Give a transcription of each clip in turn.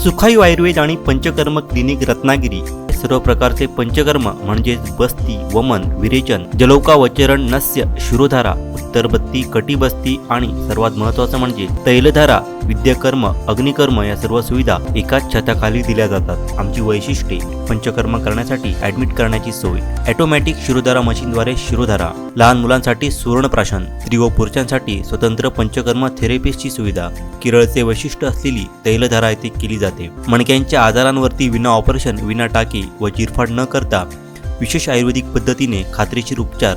सुखायू आयुर्वेद आणि पंचकर्म क्लिनिक रत्नागिरी. सर्व प्रकारचे पंचकर्म म्हणजेच बस्ती वमन विरेचन जलौका वचरण नस्य शिरोधारा उत्तरबत्ती कटीबस्ती आणि सर्वात महत्त्वाचं म्हणजे तैलधारा विद्याकर्म अग्निकर्म या सर्व सुविधा एकाच छताखाली दिल्या जातात. आमची वैशिष्ट्ये पंचकर्म करण्यासाठी ऍडमिट करण्याची सोय ऑटोमॅटिक शिरोधारा मशीनद्वारे शिरोधारा लहान मुलांसाठी सुवर्णप्राशन स्त्री व पुरुषांसाठी स्वतंत्र पंचकर्म थेरपिस्टची सुविधा केरळचे वैशिष्ट्य असलेली तैलधारा येथे केली जाते. मणक्यांच्या आजारांवरती विना ऑपरेशन विना टाके व चिरफाड न करता विशेष आयुर्वेदिक पद्धतीने खात्रीशीर उपचार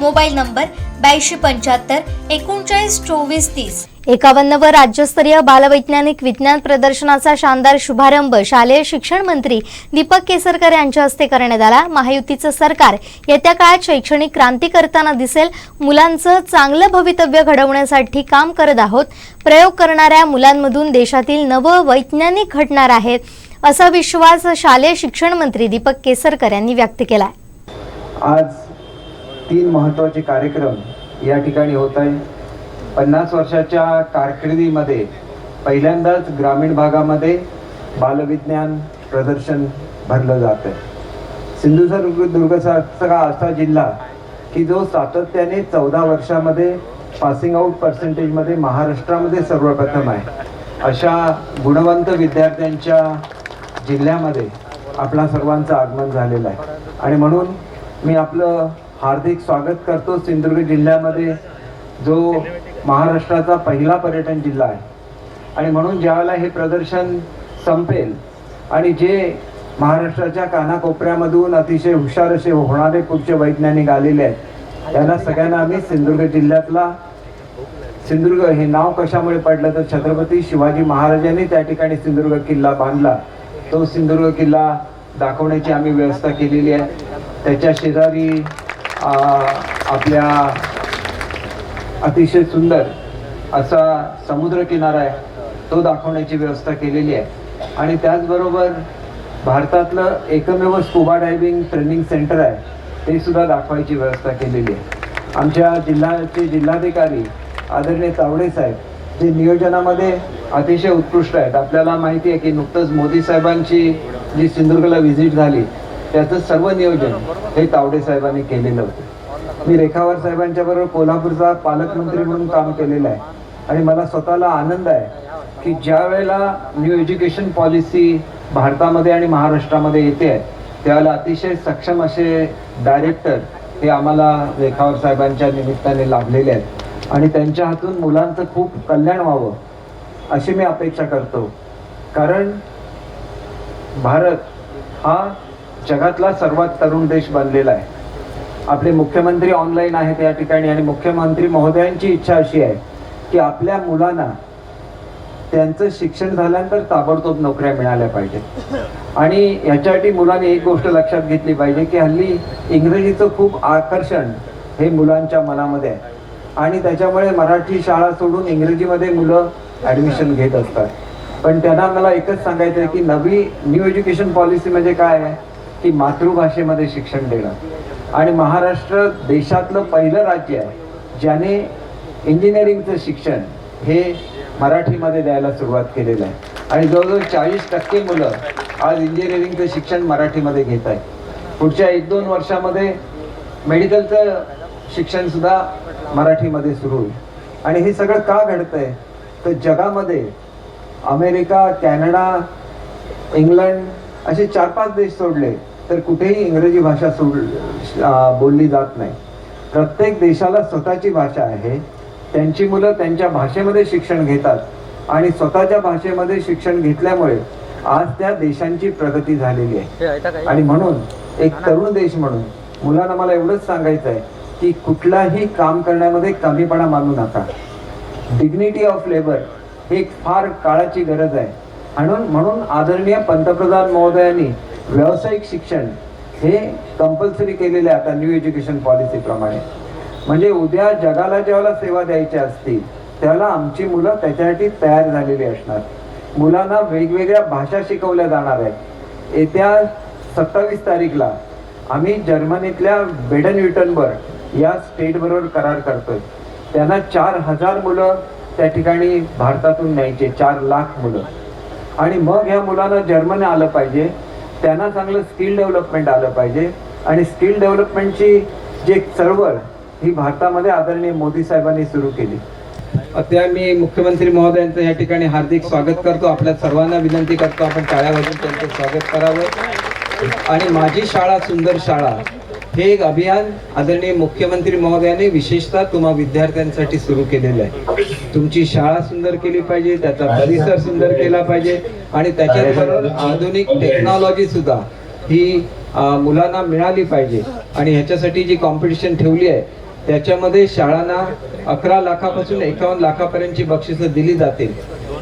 मोबाईल नंबर ब्याऐंशी पंच्याहत्तर एकोणचाळीस चोवीस तीस. एकावन्न व राज्यस्तरीय बालवैज्ञानिक विज्ञान प्रदर्शनाचा शानदार शुभारंभ शालेय शिक्षण मंत्री दीपक केसरकर यांच्या हस्ते करण्यात आला. महायुतीचं सरकार येत्या काळात शैक्षणिक क्रांती करताना दिसेल. मुलांचं चांगलं भवितव्य घडवण्यासाठी काम करत आहोत. प्रयोग करणाऱ्या मुलांमधून देशातील नवं वैज्ञानिक घडणार आहेत असा विश्वास शालेय शिक्षण मंत्री दीपक केसरकर यांनी व्यक्त केला आज तीन महत्त्वाचे कार्यक्रम या ठिकाणी होत आहे. पन्नास वर्षाच्या कारकिर्दीमध्ये पहिल्यांदाच ग्रामीण भागामध्ये बालविज्ञान प्रदर्शन भरलं जात आहे सिंधुदुर्ग दुर्गसारखा असा जिल्हा की जो सातत्याने चौदा वर्षामध्ये पासिंग आऊट पर्सेंटेजमध्ये महाराष्ट्रामध्ये सर्वप्रथम आहे. अशा गुणवंत विद्यार्थ्यांच्या जिल्ह्यामध्ये आपला सर्वांचं आगमन झालेलं आहे. आणि म्हणून मी आपलं हार्दिक स्वागत करतो सिंधुदुर्ग जिल्ह्यामध्ये जो महाराष्ट्राचा पहिला पर्यटन जिल्हा आहे. आणि म्हणून ज्यावेळेला हे प्रदर्शन संपेल आणि जे महाराष्ट्राच्या कानाकोपऱ्यामधून अतिशय हुशार असे होणारे पुढचे वैज्ञानिक आलेले आहेत त्यांना सगळ्यांना आम्ही सिंधुदुर्ग जिल्ह्यातला सिंधुदुर्ग हे नाव कशामुळे पडलं तर छत्रपती शिवाजी महाराजांनी त्या ठिकाणी सिंधुदुर्ग किल्ला बांधला. तो सिंधुदुर्ग किल्ला दाखवण्याची आम्ही व्यवस्था केलेली आहे. त्याच्या शेजारी आपल्या अतिशय सुंदर असा समुद्र किनारा आहे तो दाखवण्याची व्यवस्था केलेली आहे. आणि त्याचबरोबर भारतातलं एकमेव स्कुबा डायव्हिंग ट्रेनिंग सेंटर आहे ते सुद्धा दाखवायची व्यवस्था केलेली आहे. आमच्या जिल्ह्याचे जिल्हाधिकारी आदरणीय तावडे साहेब जे नियोजनामध्ये अतिशय उत्कृष्ट आहेत. आपल्याला माहिती आहे की नुकतंच मोदी साहेबांची जी सिंधुदुर्गला व्हिजिट झाली त्याचं सर्व नियोजन हे तावडे साहेबांनी केलेलं होतं. मी रेखावर साहेबांच्या बरोबर कोल्हापूरचा पालकमंत्री म्हणून काम केलेलं आहे. आणि मला स्वतःला आनंद आहे की ज्या वेळेला न्यू एज्युकेशन पॉलिसी भारतामध्ये आणि महाराष्ट्रामध्ये येते आहे त्यावेळेला अतिशय सक्षम असे डायरेक्टर हे आम्हाला रेखावर साहेबांच्या निमित्ताने लाभलेले आहेत. आणि त्यांच्या हातून मुलांचं खूप कल्याण व्हावं अशी मी अपेक्षा करतो. कारण भारत हा जगातला सर्वात तरुण देश बनलेला आहे. आपले मुख्यमंत्री ऑनलाईन आहेत या ठिकाणी आणि मुख्यमंत्री महोदयांची इच्छा अशी आहे की आपल्या मुलांना त्यांचं शिक्षण झाल्यानंतर ताबडतोब नोकऱ्या मिळाल्या पाहिजेत. आणि याच्यासाठी मुलांनी एक गोष्ट लक्षात घेतली पाहिजे की हल्ली इंग्रजीचं खूप आकर्षण हे मुलांच्या मनामध्ये आहे. आणि त्याच्यामुळे मराठी शाळा सोडून इंग्रजीमध्ये मुलं ॲडमिशन घेत असतात. पण त्यांना मला एकच सांगायचं आहे की नवी न्यू एज्युकेशन पॉलिसी म्हणजे काय आहे? ती मातृभाषेमध्ये शिक्षण देणं आणि महाराष्ट्र देशातलं पहिलं राज्य आहे ज्याने इंजिनिअरिंगचं शिक्षण हे मराठीमध्ये द्यायला सुरुवात केलेलं आहे. आणि जवळजवळ चाळीस टक्के मुलं आज इंजिनिअरिंगचं शिक्षण मराठीमध्ये घेत आहेत. पुढच्या एक दोन वर्षामध्ये मेडिकलचं शिक्षणसुद्धा मराठीमध्ये सुरू होईल. आणि हे सगळं का घडतं आहे तर जगामध्ये अमेरिका कॅनडा इंग्लंड असे चार पाच देश सोडले. तर कुठेही इंग्रजी भाषा सोड बोलली जात नाही. प्रत्येक देशाला स्वतःची भाषा आहे. त्यांची मुलं त्यांच्या भाषेमध्ये शिक्षण घेतात आणि स्वतःच्या भाषेमध्ये शिक्षण घेतल्यामुळे आज त्या देशांची प्रगती झालेली आहे. आणि म्हणून एक तरुण देश म्हणून मुलांना मला एवढंच सांगायचं आहे की कुठलाही काम करण्यामध्ये कमीपणा मानू नका. डिग्निटी ऑफ लेबर ही एक फार काळाची गरज आहे. म्हणून म्हणून आदरणीय पंतप्रधान महोदयांनी व्यावसायिक शिक्षण हे कंपल्सरी केलेले आता न्यू एज्युकेशन पॉलिसीप्रमाणे म्हणजे उद्या जगाला जेव्हा सेवा द्यायच्या असतील त्याला आमची मुलं त्याच्यासाठी तयार झालेली असणार. मुलांना वेगवेगळ्या भाषा शिकवल्या जाणार आहेत. येत्या सत्तावीस तारीखला आम्ही जर्मनीतल्या बेडन विटनबर्ग या स्टेटबरोबर करार करतोय. त्यांना चार हजार मुलं त्या ठिकाणी भारतातून न्यायचे चार लाख मुलं. आणि मग ह्या मुलांना जर्मनी आलं पाहिजे. त्यांना चांगलं स्किल डेव्हलपमेंट आलं पाहिजे. आणि स्किल डेव्हलपमेंटची जी चळवळ ही भारतामध्ये आदरणीय मोदी साहेबांनी सुरू केली. त्या मी मुख्यमंत्री महोदयांचं या ठिकाणी हार्दिक स्वागत करतो. आपल्या सर्वांना विनंती करतो आपण टाळ्या वाजून त्यांचं स्वागत करावं. आणि माझी शाळा सुंदर शाळा हे एक अभियान आदरणीय मुख्यमंत्री महोदयाने विशेषतः तुम्हा विद्यार्थ्यांसाठी सुरू केलेलं आहे. तुमची शाळा सुंदर केली पाहिजे त्याचा परिसर सुंदर केला पाहिजे आणि त्याच्याबरोबर आधुनिक टेक्नॉलॉजी सुद्धा ही मुलांना मिळाली पाहिजे. आणि ह्याच्यासाठी जी कॉम्पिटिशन ठेवली आहे त्याच्यामध्ये शाळांना अकरा लाखापासून एकावन्न लाखापर्यंतची बक्षिसं दिली जातील.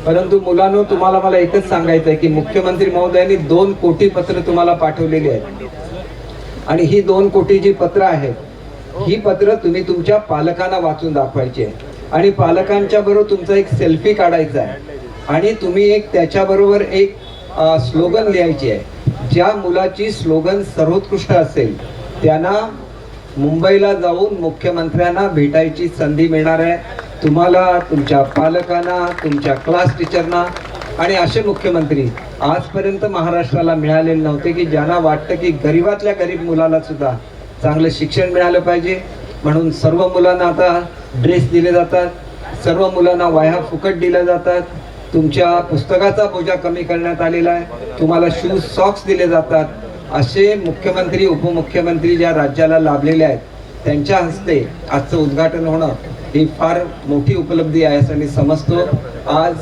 परंतु मुलांनो तुम्हाला मला एकच सांगायचं आहे की मुख्यमंत्री महोदयांनी दोन कोटी पत्र तुम्हाला पाठवलेली आहेत. आणि ही दोन कोटी जी पत्र आहेत ही पत्र तुम्ही तुमच्या पालकांना वाचून दाखवायची आहे आणि पालकांच्या बरोबर तुमचा एक सेल्फी काढायचा आहे. आणि तुम्ही एक त्याच्याबरोबर एक स्लोगन लिहायची आहे. ज्या मुलाची स्लोगन सर्वोत्कृष्ट असेल त्यांना मुंबईला जाऊन मुख्यमंत्र्यांना भेटायची संधी मिळणार आहे. तुम्हाला तुमच्या पालकांना तुमच्या क्लास टीचरना आणि असे मुख्यमंत्री आजपर्यंत महाराष्ट्राला मिळालेले नव्हते की ज्यांना वाटतं की गरीबातल्या गरीब मुलाला सुद्धा चांगलं शिक्षण मिळालं पाहिजे. म्हणून सर्व मुलांना आता ड्रेस दिले जातात. सर्व मुलांना वाह्या फुकट दिल्या जातात. तुमच्या पुस्तकाचा बोजा कमी करण्यात आलेला आहे. तुम्हाला शूज सॉक्स दिले जातात. असे मुख्यमंत्री उपमुख्यमंत्री ज्या राज्याला लाभलेले आहेत त्यांच्या हस्ते आजचं उद्घाटन होणं ही फार मोठी उपलब्धी आहे असं मी समजतो. आज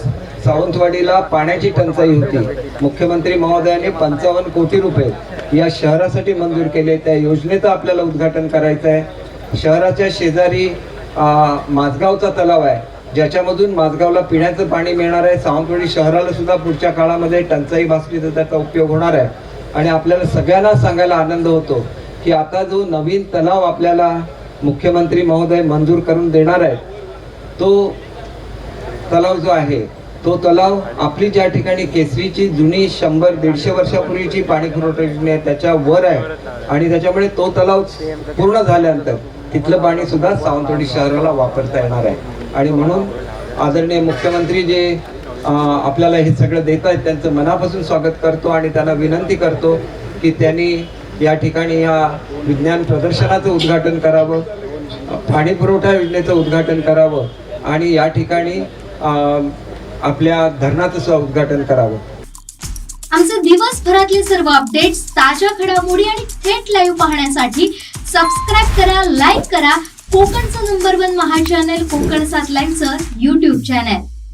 सावंतवाडीला पाण्याची टंचाई होती. मुख्यमंत्री महोदयाने पंचावन्न कोटी रुपये या शहरासाठी मंजूर केले. त्या योजनेचं आपल्याला उद्घाटन करायचं आहे शहराच्या शेजारी माझगावचा तलाव आहे. ज्याच्यामधून माझगावला पिण्याचं पाणी मिळणार आहे. सावंतवाडी शहराला सुद्धा पुढच्या काळामध्ये टंचाई भासली तर त्याचा उपयोग होणार आहे. आणि आपल्याला सगळ्यांना सांगायला आनंद होतो की आता जो नवीन तलाव आपल्याला मुख्यमंत्री महोदय मंजूर करून देणार आहेत. तो तलाव जो आहे तो तलाव आपली ज्या ठिकाणी केसरीची जुनी शंभर दीडशे वर्षापूर्वीची पाणी पुरवठा योजना आहे त्याच्या वर आहे. आणि त्याच्यामुळे तो तलाव पूर्ण झाल्यानंतर तिथलं पाणी सुद्धा सावंतवाडी शहराला वापरता येणार आहे. आणि म्हणून आदरणीय मुख्यमंत्री जे आपल्याला हे सगळं देत आहेत त्यांचं मनापासून स्वागत करतो आणि त्यांना विनंती करतो की त्यांनी या ठिकाणी या विज्ञान प्रदर्शनाचं उद्घाटन करावं पाणी पुरवठा योजनेचं उद्घाटन करावं आणि या ठिकाणी आपल्या धरणाचं सुद्धा उद्घाटन करावं. आमचे दिवसभरातले सर्व अपडेट्स ताज्या घडामोडी आणि थेट लाईव्ह पाहण्यासाठी सबस्क्राईब करा लाईक करा. कोकणचं नंबर वन महा चॅनल कोकण सात लाईनचं युट्यूब चॅनल